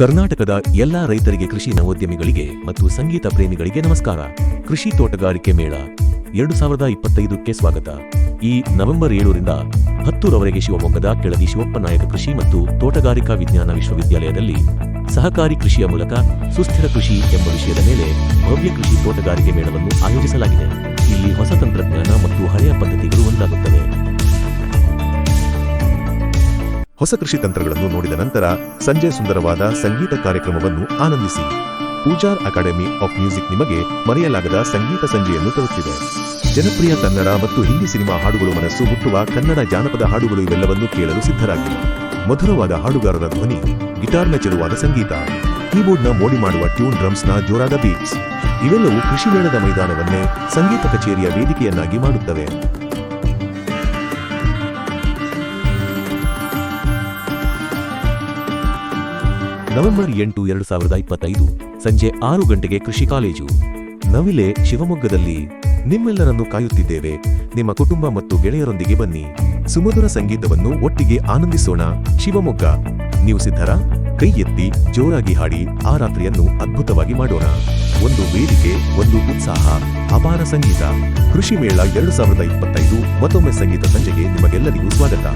ಕರ್ನಾಟಕದ ಎಲ್ಲಾ ರೈತರಿಗೆ ಕೃಷಿ ನವೋದ್ಯಮಿಗಳಿಗೆ ಮತ್ತು ಸಂಗೀತ ಪ್ರೇಮಿಗಳಿಗೆ ನಮಸ್ಕಾರ. ಕೃಷಿ ತೋಟಗಾರಿಕೆ ಮೇಳ, ಎರಡು ಸಾವಿರದ ಇಪ್ಪತ್ತೈದಕ್ಕೆ ಸ್ವಾಗತ. ಈ ನವೆಂಬರ್ ಏಳರಿಂದ ಹತ್ತೂರವರೆಗೆ ಶಿವಮೊಗ್ಗದ ಕೆಳದಿ ಶಿವಪ್ಪನಾಯಕ ಕೃಷಿ ಮತ್ತು ತೋಟಗಾರಿಕಾ ವಿಜ್ಞಾನ ವಿಶ್ವವಿದ್ಯಾಲಯದಲ್ಲಿ ಸಹಕಾರಿ ಕೃಷಿಯ ಮೂಲಕ ಸುಸ್ಥಿರ ಕೃಷಿ ಎಂಬ ವಿಷಯದ ಮೇಲೆ ಭವ್ಯ ಕೃಷಿ ತೋಟಗಾರಿಕೆ ಮೇಳವನ್ನು ಆಯೋಜಿಸಲಾಗಿದೆ. ಇಲ್ಲಿ ಹೊಸ ತಂತ್ರಜ್ಞಾನ ಮತ್ತು ಹಳೆಯ ಪದ್ಧತಿಗಳು ಒಂದಾಗುತ್ತವೆ. ಹೊಸ ಕೃಷಿ ತಂತ್ರಗಳನ್ನು ನೋಡಿದ ನಂತರ ಸಂಜೆ ಸುಂದರವಾದ ಸಂಗೀತ ಕಾರ್ಯಕ್ರಮವನ್ನು ಆನಂದಿಸಿ. ಪೂಜಾರ್ ಅಕಾಡೆಮಿ ಆಫ್ ಮ್ಯೂಸಿಕ್ ನಿಮಗೆ ಮರೆಯಲಾಗದ ಸಂಗೀತ ಸಂಜೆಯನ್ನು ತರುತ್ತಿದೆ. ಜನಪ್ರಿಯ ಕನ್ನಡ ಮತ್ತು ಹಿಂದಿ ಸಿನಿಮಾ ಹಾಡುಗಳು ಮನಸ್ಸು ಹುಟ್ಟುವ ಕನ್ನಡ ಜಾನಪದ ಹಾಡುಗಳು ಇವೆಲ್ಲವನ್ನೂ ಕೇಳಲು ಸಿದ್ಧರಾಗಿ ಮಧುರವಾದ ಹಾಡುಗಾರರ ಧ್ವನಿ, ಗಿಟಾರ್ನ ಚೆಲುವಾದ ಸಂಗೀತ, ಕೀಬೋರ್ಡ್ನ ಮೋಡಿ ಮಾಡುವ ಟ್ಯೂನ್ ಡ್ರಮ್ಸ್ನ ಜೋರಾದ ಬೀಟ್ಸ್, ಇವೆಲ್ಲವೂ ಕೃಷಿ ಮೇಳದ ಮೈದಾನವನ್ನೇ ಸಂಗೀತ ಕಚೇರಿಯ ವೇದಿಕೆಯನ್ನಾಗಿ ಮಾಡುತ್ತವೆ. ನವೆಂಬರ್ ಎಂಟು, ಎರಡು ಸಾವಿರದ ಇಪ್ಪತ್ತೈದು ಸಂಜೆ ಆರು ಗಂಟೆಗೆ ಕೃಷಿ ಕಾಲೇಜು. ನವಿಲೆ ಶಿವಮೊಗ್ಗದಲ್ಲಿ, ನಿಮ್ಮೆಲ್ಲರನ್ನು ಕಾಯುತ್ತಿದ್ದೇವೆ. ನಿಮ್ಮ ಕುಟುಂಬ ಮತ್ತು ಗೆಳೆಯರೊಂದಿಗೆ ಬನ್ನಿ. ಸುಮಧುರ ಸಂಗೀತವನ್ನು ಒಟ್ಟಿಗೆ ಆನಂದಿಸೋಣ. ಶಿವಮೊಗ್ಗ. ನೀವು ಸಿದ್ಧರ? ಕೈ ಎತ್ತಿ, ಜೋರಾಗಿ ಹಾಡಿ ಆ ರಾತ್ರಿಯನ್ನು ಅದ್ಭುತವಾಗಿ ಮಾಡೋಣ. ಒಂದು ವೇದಿಕೆ, ಒಂದು ಉತ್ಸಾಹ, ಅಪಾರ ಸಂಗೀತ. ಕೃಷಿ ಮೇಳ, ಎರಡು ಸಾವಿರದ ಇಪ್ಪತ್ತೈದು, ಮತ್ತೊಮ್ಮೆ ಸಂಗೀತ ಸಂಜೆಗೆ ನಿಮಗೆಲ್ಲರಿಗೂ ಸ್ವಾಗತ.